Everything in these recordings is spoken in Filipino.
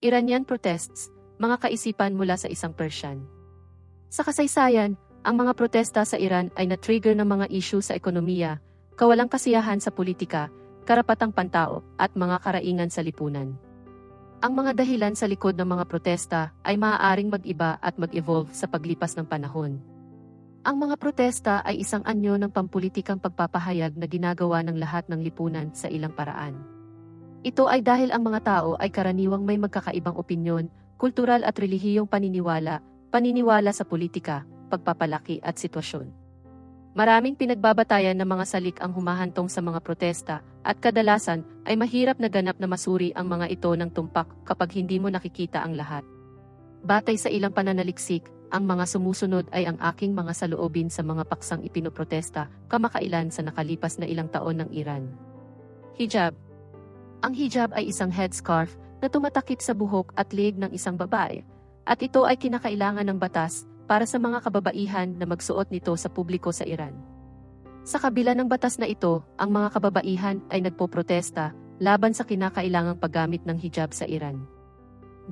Iranian protests, mga kaisipan mula sa isang Persian. Sa kasaysayan, ang mga protesta sa Iran ay na-trigger ng mga issue sa ekonomiya, kawalang kasiyahan sa politika, karapatang pantao, at mga karaingan sa lipunan. Ang mga dahilan sa likod ng mga protesta ay maaaring mag-iba at mag-evolve sa paglipas ng panahon. Ang mga protesta ay isang anyo ng pampulitikang pagpapahayag na ginagawa ng lahat ng lipunan sa ilang paraan. Ito ay dahil ang mga tao ay karaniwang may magkakaibang opinyon, kultural at relihiyong paniniwala, paniniwala sa politika, pagpapalaki at sitwasyon. Maraming pinagbabatayan ng mga salik ang humahantong sa mga protesta, at kadalasan ay mahirap na ganap na masuri ang mga ito ng tumpak kapag hindi mo nakikita ang lahat. Batay sa ilang pananaliksik, ang mga sumusunod ay ang aking mga saloobin sa mga paksang ipinoprotesta kamakailan sa nakalipas na ilang taon ng Iran. Hijab ang hijab ay isang headscarf na tumatakip sa buhok at leeg ng isang babae, at ito ay kinakailangan ng batas para sa mga kababaihan na magsuot nito sa publiko sa Iran. Sa kabila ng batas na ito, ang mga kababaihan ay nagpoprotesta laban sa kinakailangang paggamit ng hijab sa Iran.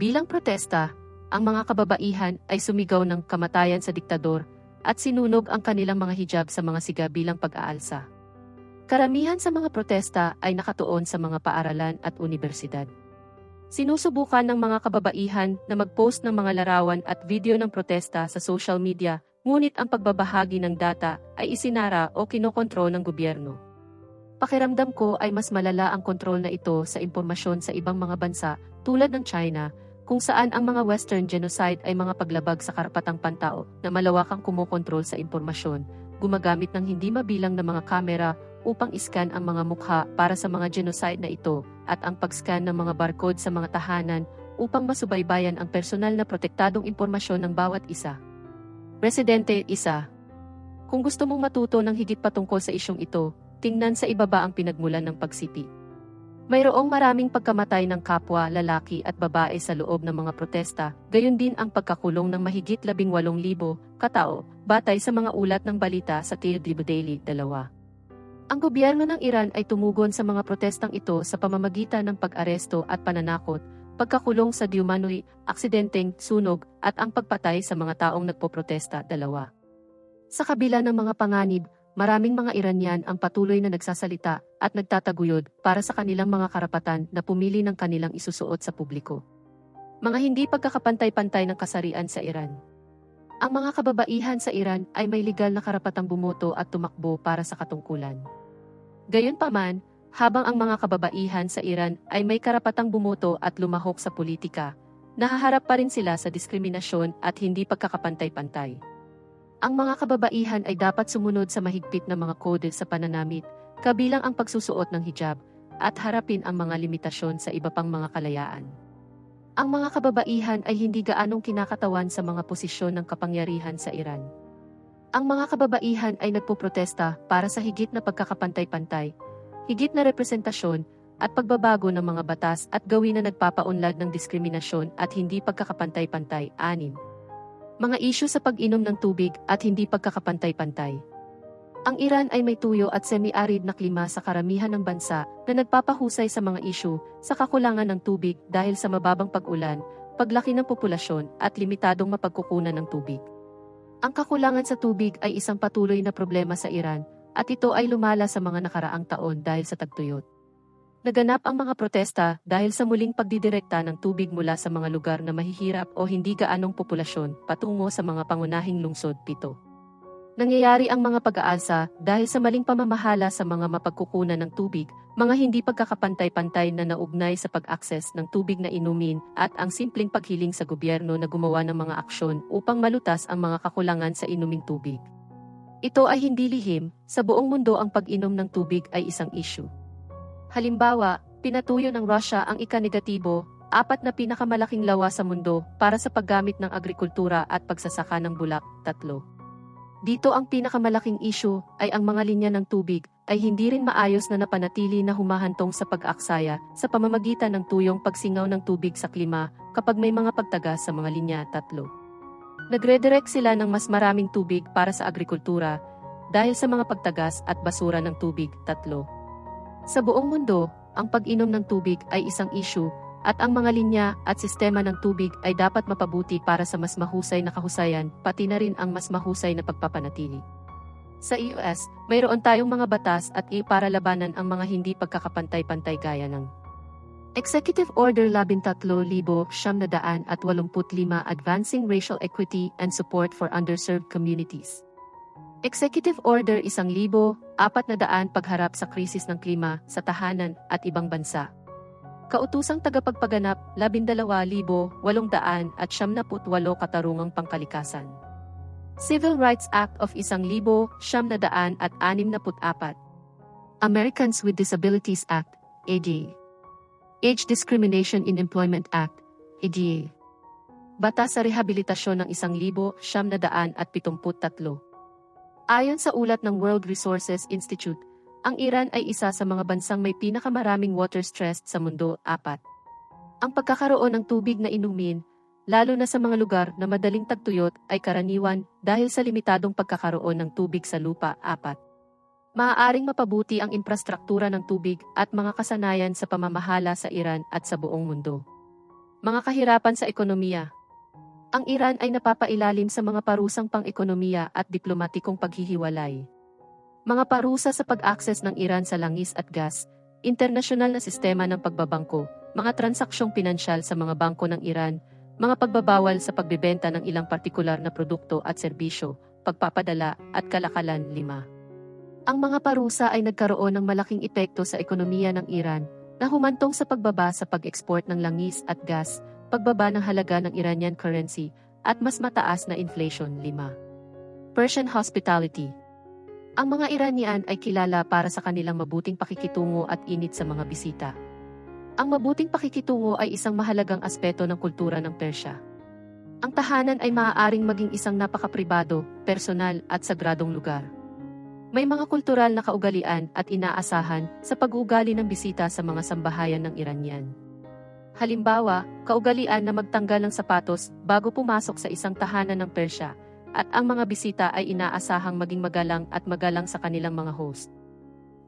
Bilang protesta, ang mga kababaihan ay sumigaw ng kamatayan sa diktador at sinunog ang kanilang mga hijab sa mga siga bilang pag-aalsa. Karamihan sa mga protesta ay nakatuon sa mga paaralan at universidad. Sinusubukan ng mga kababaihan na mag-post ng mga larawan at video ng protesta sa social media, ngunit ang pagbabahagi ng data ay isinara o kinokontrol ng gobyerno. Pakiramdam ko ay mas malala ang kontrol na ito sa impormasyon sa ibang mga bansa tulad ng China, kung saan ang mga Western genocide ay mga paglabag sa karapatang pantao na malawakang kumokontrol sa impormasyon, gumagamit ng hindi mabilang na mga kamera upang iskan ang mga mukha para sa mga genocide na ito at ang pag-scan ng mga barcode sa mga tahanan upang masubaybayan ang personal na protektadong impormasyon ng bawat isa. Presidente, isa. Kung gusto mong matuto ng higit patungkol sa isyong ito, tingnan sa ibaba ang pinagmulan ng pagsipi. Mayroong maraming pagkamatay ng kapwa, lalaki at babae sa loob ng mga protesta, gayon din ang pagkakulong ng mahigit 18,000 katao, batay sa mga ulat ng balita sa TLD Daily 2. Ang gobyerno ng Iran ay tumugon sa mga protestang ito sa pamamagitan ng pag-aresto at pananakot, pagkakulong sa diumanoy, aksidenteng, sunog, at ang pagpatay sa mga taong nagpoprotesta dalawa. Sa kabila ng mga panganib, maraming mga Iranian ang patuloy na nagsasalita at nagtataguyod para sa kanilang mga karapatan na pumili ng kanilang isusuot sa publiko. Mga hindi pagkakapantay-pantay ng kasarian sa Iran. Ang mga kababaihan sa Iran ay may legal na karapatang bumoto at tumakbo para sa katungkulan. Gayunpaman, habang ang mga kababaihan sa Iran ay may karapatang bumoto at lumahok sa politika, nahaharap pa rin sila sa diskriminasyon at hindi pagkakapantay-pantay. Ang mga kababaihan ay dapat sumunod sa mahigpit na mga kode sa pananamit, kabilang ang pagsusuot ng hijab, at harapin ang mga limitasyon sa iba pang mga kalayaan. Ang mga kababaihan ay hindi gaanong kinakatawan sa mga posisyon ng kapangyarihan sa Iran. Ang mga kababaihan ay nagpoprotesta para sa higit na pagkakapantay-pantay, higit na representasyon, at pagbabago ng mga batas at gawin na nagpapaunlad ng diskriminasyon at hindi pagkakapantay-pantay. Anim. Mga isyu sa pag-inom ng tubig at hindi pagkakapantay-pantay. Ang Iran ay may tuyo at semi-arid na klima sa karamihan ng bansa na nagpapahusay sa mga isyu sa kakulangan ng tubig dahil sa mababang pag-ulan, paglaki ng populasyon at limitadong mapagkukunan ng tubig. Ang kakulangan sa tubig ay isang patuloy na problema sa Iran at ito ay lumala sa mga nakaraang taon dahil sa tagtuyot. Naganap ang mga protesta dahil sa muling pagdidirekta ng tubig mula sa mga lugar na mahihirap o hindi gaanong populasyon patungo sa mga pangunahing lungsod pito. Nangyayari ang mga pag-aalsa dahil sa maling pamamahala sa mga mapagkukunan ng tubig, mga hindi pagkakapantay-pantay na naugnay sa pag-access ng tubig na inumin at ang simpleng paghiling sa gobyerno na gumawa ng mga aksyon upang malutas ang mga kakulangan sa inuming tubig. Ito ay hindi lihim, sa buong mundo ang pag-inom ng tubig ay isang issue. Halimbawa, pinatuyo ng Russia ang ika-negatibo, apat na pinakamalaking lawa sa mundo para sa paggamit ng agrikultura at pagsasaka ng bulak, tatlo. Dito ang pinakamalaking issue ay ang mga linya ng tubig ay hindi rin maayos na napanatili na humahantong sa pag-aksaya sa pamamagitan ng tuyong pagsingaw ng tubig sa klima kapag may mga pagtagas sa mga linya tatlo. Nagredirect sila ng mas maraming tubig para sa agrikultura dahil sa mga pagtagas at basura ng tubig tatlo. Sa buong mundo, ang pag-inom ng tubig ay isang issue at ang mga linya at sistema ng tubig ay dapat mapabuti para sa mas mahusay na kahusayan, pati na rin ang mas mahusay na pagpapanatili. Sa US, mayroon tayong mga batas at i para labanan ang mga hindi pagkakapantay-pantay gaya ng Executive Order 13,785 Advancing Racial Equity and Support for Underserved Communities. Executive Order 1,400 pagharap sa krisis ng klima sa tahanan at ibang bansa. Kautusang tagapagpaganap 12,800 at 78 katarungang pangkalikasan. Civil Rights Act of 1,964 Americans with Disabilities Act, ADA Age Discrimination in Employment Act, ADA Batas sa Rehabilitasyon ng 1,973 Ayon sa ulat ng World Resources Institute, ang Iran ay isa sa mga bansang may pinakamaraming water stress sa mundo, apat. Ang pagkakaroon ng tubig na inumin, lalo na sa mga lugar na madaling tagtuyot, ay karaniwan dahil sa limitadong pagkakaroon ng tubig sa lupa, apat. Maaaring mapabuti ang infrastruktura ng tubig at mga kasanayan sa pamamahala sa Iran at sa buong mundo. Mga kahirapan sa ekonomiya, ang Iran ay napapailalim sa mga parusang pang-ekonomiya at diplomatikong paghihiwalay. Mga parusa sa pag-access ng Iran sa langis at gas, internasyonal na sistema ng pagbabangko, mga transaksyong pinansyal sa mga bangko ng Iran, mga pagbabawal sa pagbebenta ng ilang partikular na produkto at serbisyo, pagpapadala at kalakalan lima. Ang mga parusa ay nagkaroon ng malaking epekto sa ekonomiya ng Iran, na humantong sa pagbaba sa pag-export ng langis at gas, pagbaba ng halaga ng Iranian currency, at mas mataas na inflation lima. Persian Hospitality ang mga Iranian ay kilala para sa kanilang mabuting pakikitungo at init sa mga bisita. Ang mabuting pakikitungo ay isang mahalagang aspeto ng kultura ng Persya. Ang tahanan ay maaaring maging isang napakapribado, personal at sagradong lugar. May mga kultural na kaugalian at inaasahan sa pag-uugali ng bisita sa mga sambahayan ng Iranian. Halimbawa, kaugalian na magtanggal ng sapatos bago pumasok sa isang tahanan ng Persya at ang mga bisita ay inaasahang maging magalang at magalang sa kanilang mga host.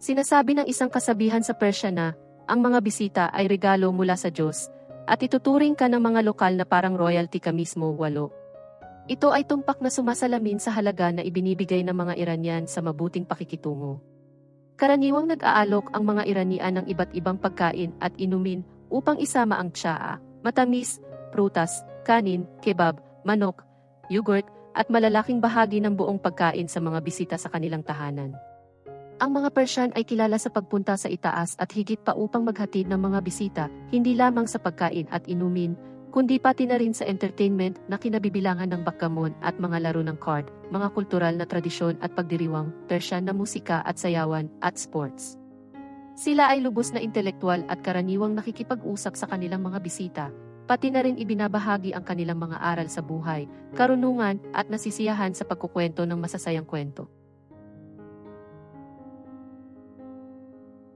Sinasabi ng isang kasabihan sa Persia na, ang mga bisita ay regalo mula sa Diyos, at ituturing ka ng mga lokal na parang royalty ka mismo, walo. Ito ay tumpak na sumasalamin sa halaga na ibinibigay ng mga Iranian sa mabuting pakikitungo. Karaniwang nag-aalok ang mga Iranian ng iba't ibang pagkain at inumin upang isama ang tsaa, matamis, prutas, kanin, kebab, manok, yogurt, at malalaking bahagi ng buong pagkain sa mga bisita sa kanilang tahanan. Ang mga Persian ay kilala sa pagpunta sa itaas at higit pa upang maghatid ng mga bisita, hindi lamang sa pagkain at inumin, kundi pati na rin sa entertainment na kinabibilangan ng backgammon at mga laro ng card, mga kultural na tradisyon at pagdiriwang, Persian na musika at sayawan, at sports. Sila ay lubos na intelektual at karaniwang nakikipag-usap sa kanilang mga bisita, pati na rin ibinabahagi ang kanilang mga aral sa buhay, karunungan at nasisiyahan sa pagkukwento ng masasayang kwento.